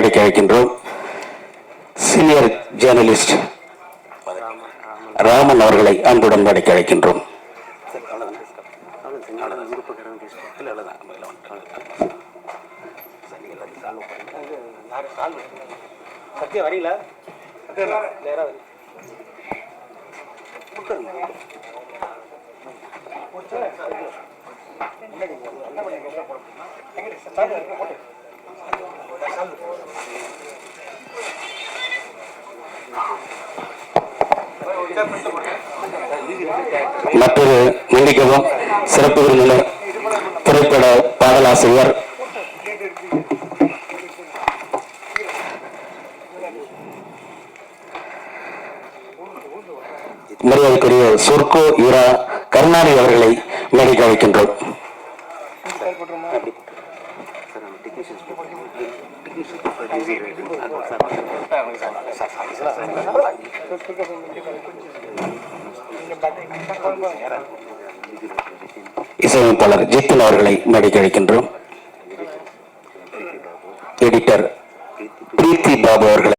நடிக்க அழைக்கின்றோம் senior journalist Raman அவர்களை அன்புடன் நடிக்க அழைக்கின்றோம். சத்தியம் வரீங்களா நேரா மற்றொரு மன்னிக்கவும் சிறப்பு விருந்தினர் திரைப்பட பாடலாசிரியர். மரியாதைக்குரிய சொர்க்கோ இரா கருணாநிதி அவர்களை மேடைக்கு அழைக்கின்றோம். இசையமைப்பாளர் ஜித்தன் அவர்களை நடிக்க எடிட்டர் பிரீத்தி பாபு அவர்களை